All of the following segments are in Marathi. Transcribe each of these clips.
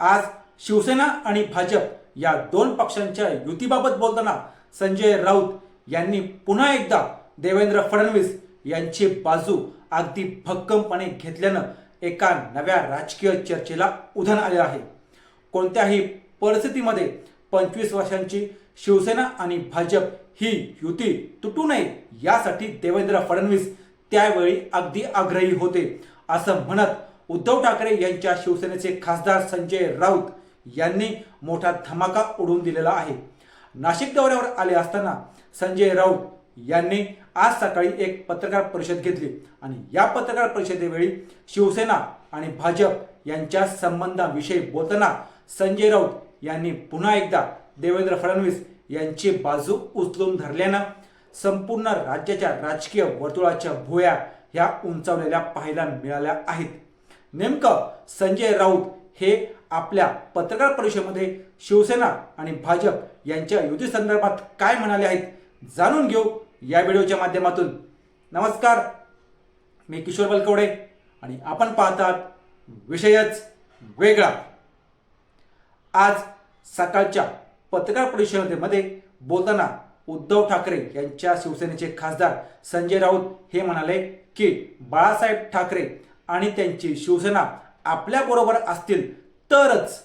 आज शिवसेना आणि भाजप या दोन पक्षांच्या युतीबाबत बोलताना संजय राऊत यांनी पुन्हा एकदा देवेंद्र फडणवीस यांची बाजू अगदी भक्कमपणे घेतल्यानं एका नव्या राजकीय चर्चेला उधाण आले आहे. कोणत्याही परिस्थितीमध्ये पंचवीस वर्षांची शिवसेना आणि भाजप ही युती तुटू नये यासाठी देवेंद्र फडणवीस त्यावेळी अगदी आग्रही होते असं म्हणत उद्धव ठाकरे यांच्या शिवसेनेचे खासदार संजय राऊत यांनी मोठा धमाका उडवून दिलेला आहे. नाशिक दौऱ्यावर आले असताना संजय राऊत यांनी आज सकाळी एक पत्रकार परिषद घेतली आणि या पत्रकार परिषदेवेळी शिवसेना आणि भाजप यांच्या संबंधाविषयी बोलताना संजय राऊत यांनी पुन्हा एकदा देवेंद्र फडणवीस यांची बाजू उचलून धरल्यानं संपूर्ण राज्याच्या राजकीय वर्तुळाच्या भुया ह्या उंचावलेल्या पाहायला मिळाल्या आहेत. नेमकं संजय राऊत हे आपल्या पत्रकार परिषदेमध्ये शिवसेना आणि भाजप यांच्या युती संदर्भात काय म्हणाले आहेत जाणून घेऊ या व्हिडिओच्या माध्यमातून. नमस्कार मी किशोर बलकवडे आणि आपण पाहतात विषयच वेगळा. आज सकाळच्या पत्रकार परिषदेमध्ये बोलताना उद्धव ठाकरे यांच्या शिवसेनेचे खासदार संजय राऊत हे म्हणाले की बाळासाहेब ठाकरे आणि त्यांची शिवसेना आपल्याबरोबर असतील तरच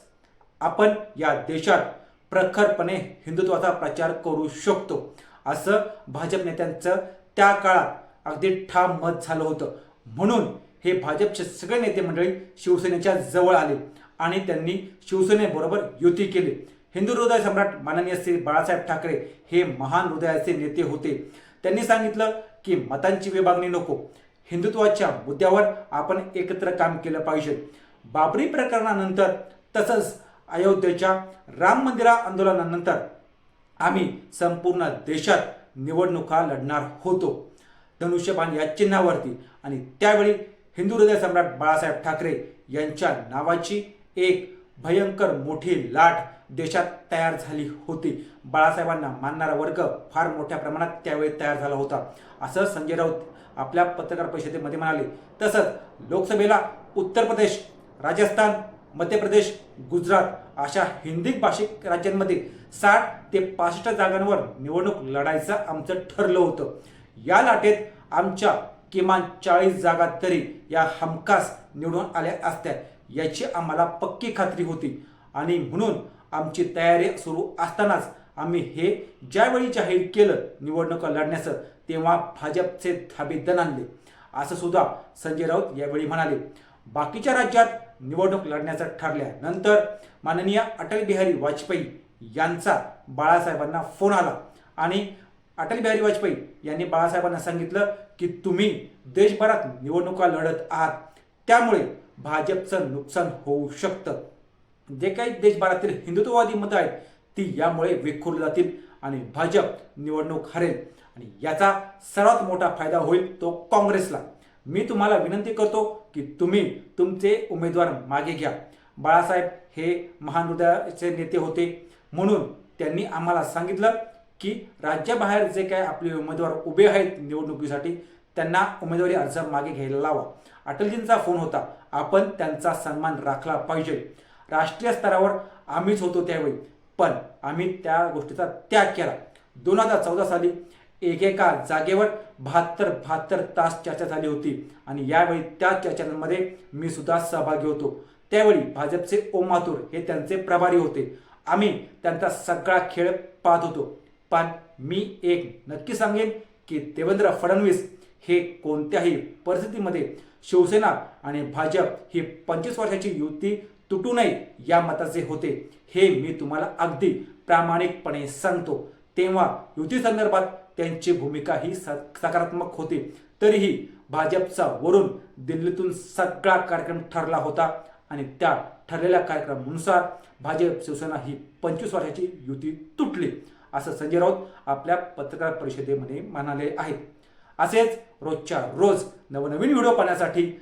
आपण या देशात प्रखरपणे हिंदुत्वाचा प्रचार करू शकतो. असं भाजप नेत्यांचं त्या काळात अगदी ठाम मत झालं होतं. म्हणून हे भाजपचे सगळे नेते मंडळी शिवसेनेच्या जवळ आले आणि त्यांनी शिवसेनेबरोबर युती केली. हिंदू हृदय सम्राट माननीय श्री बाळासाहेब ठाकरे हे महान हृदयाचे नेते होते. त्यांनी सांगितलं की मतांची विभागणी नको. हिंदुत्वाच्या मुद्द्यावर आपण एकत्र काम केलं पाहिजे. बाबरी प्रकरणानंतर तसंच अयोध्येच्या राम मंदिरा आंदोलनानंतर आम्ही संपूर्ण देशात निवडणुका लढणार होतो. धनुष्यबाण या चिन्हावरती आणि त्यावेळी हिंदू हृदय सम्राट बाळासाहेब ठाकरे यांच्या नावाची एक भयंकर मोठी लाट देशात तयार झाली होती. बाळासाहेबांना मानणारा वर्ग फार मोठ्या प्रमाणात त्यावेळी तयार झाला होता. असं संजय राऊत आपल्या पत्रकार परिषदेमध्ये म्हणाले. तसंच लोकसभेला उत्तर प्रदेश राजस्थान मध्य प्रदेश गुजरात अशा हिंदी भाषिक राज्यांमध्ये साठ ते पासष्ट जागांवर निवडणूक लढायचं आमचं ठरलं होतं. या लाटेत आमच्या किमान चाळीस जागा तरी या हमखास निवडून आल्या असत्या. याची आम्हाला पक्की खात्री होती. आणि म्हणून आमची तयारी सुरू असतानाच आम्ही हे ज्यावेळी जाहीर केलं निवडणुका लढण्याचं तेव्हा भाजपचे धाबे आणले. असं सुद्धा संजय राऊत यावेळी म्हणाले. बाकीच्या राज्यात निवडणूक लढण्याचं ठरल्यानंतर माननीय अटल बिहारी वाजपेयी यांचा बाळासाहेबांना फोन आला. आणि अटल बिहारी वाजपेयी यांनी बाळासाहेबांना सांगितलं की तुम्ही देशभरात निवडणुका लढत आहात. त्यामुळे भाजपचं नुकसान होऊ शकतं. जे काही देशभरातील हिंदुत्ववादी मतं आहेत ती यामुळे विखुरली जातील आणि भाजप निवडणूक हरेल. आणि याचा सर्वात मोठा फायदा होईल तो काँग्रेसला. मी तुम्हाला विनंती करतो की तुम्ही तुमचे उमेदवार मागे घ्या. बाळासाहेब हे महान हृदयाचे नेते होते. म्हणून त्यांनी आम्हाला सांगितलं की राज्याबाहेर जे काय आपले उमेदवार उभे आहेत निवडणुकीसाठी त्यांना उमेदवारी अर्ज मागे घ्यायला लावा. अटलजींचा फोन होता आपण त्यांचा सन्मान राखला पाहिजे. राष्ट्रीय स्तरावर आम्हीच होतो त्यावेळी. पण आम्ही त्या गोष्टीचा त्याग केला. दोन हजार चौदा साली एकेका जागेवर बहात्तर बहात्तर तास चर्चा झाली होती. आणि यावेळी त्या चर्चांमध्ये मी सुद्धा सहभागी होतो. त्यावेळी भाजपचे ओम माथुर हे त्यांचे प्रभारी होते. आम्ही त्यांचा सगळा खेळ पाहत होतो. पण मी एक नक्की सांगेन की देवेंद्र फडणवीस हे कोणत्याही परिस्थितीमध्ये शिवसेना आणि भाजप ही पंचवीस वर्षाची युती तुटू नये या मताचे होते. हे मी तुम्हाला अगदी प्रामाणिकपणे सांगतो. तेव्हा युती संदर्भात त्यांची भूमिका ही स- सकारात्मक होती. तरीही भाजपचा वरून दिल्लीतून सगळा कार्यक्रम ठरला होता आणि त्या ठरलेल्या कार्यक्रमानुसार भाजप शिवसेना ही पंचवीस वर्षाची युती तुटली असं संजय राऊत आपल्या पत्रकार परिषदेमध्ये म्हणाले आहेत असेच रोजच्या रोज नवनवीन व्हिडिओ पाहण्यासाठी